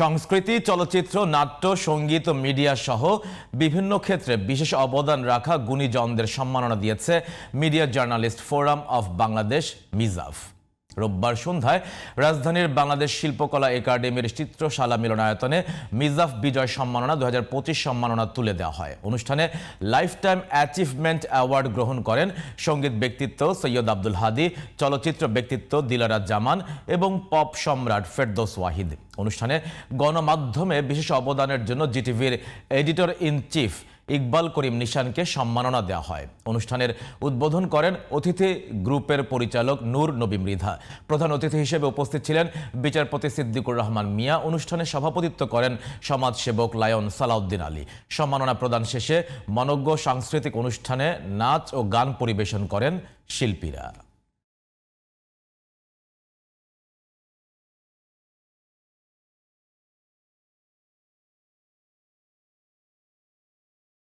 সংস্কৃতি, চলচ্চিত্র, নাট্য, সংগীত ও মিডিয়া সহ বিভিন্ন ক্ষেত্রে বিশেষ অবদান রাখা গুণীজনদের সম্মাননা দিয়েছে media journalist forum of Bangladesh, মিজাফ। রোববার সন্ধ্যায় রাজধানীর বাংলাদেশ শিল্পকলা একাডেমির চিত্রশালা মিলনায়তনে মিজাফ বিজয় সম্মাননা দু হাজার পঁচিশ সম্মাননা তুলে দেওয়া হয়। অনুষ্ঠানে লাইফ টাইম অ্যাচিভমেন্ট অ্যাওয়ার্ড গ্রহণ করেন সংগীত ব্যক্তিত্ব সৈয়দ আব্দুল হাদি, চলচ্চিত্র ব্যক্তিত্ব দিলারা জামান এবং পপ সম্রাট ফেরদোস ওয়াহিদ। অনুষ্ঠানে গণমাধ্যমে বিশেষ অবদানের জন্য জিটিভির editor in chief Iqbal Karim নিশানকে সম্মাননা দেওয়া হয়। অনুষ্ঠানের উদ্বোধন করেন অতিথি গ্রুপের পরিচালক নূর নবী মৃধা প্রধান অতিথি হিসেবে উপস্থিত ছিলেন বিচারপতি সিদ্দিকুর রহমান মিয়া। অনুষ্ঠানে সভাপতিত্ব করেন সমাজসেবক লায়ন সালাউদ্দিন আলী। সম্মাননা প্রদান শেষে মনজ্ঞ সাংস্কৃতিক অনুষ্ঠানে নাচ ও গান পরিবেশন করেন শিল্পীরা।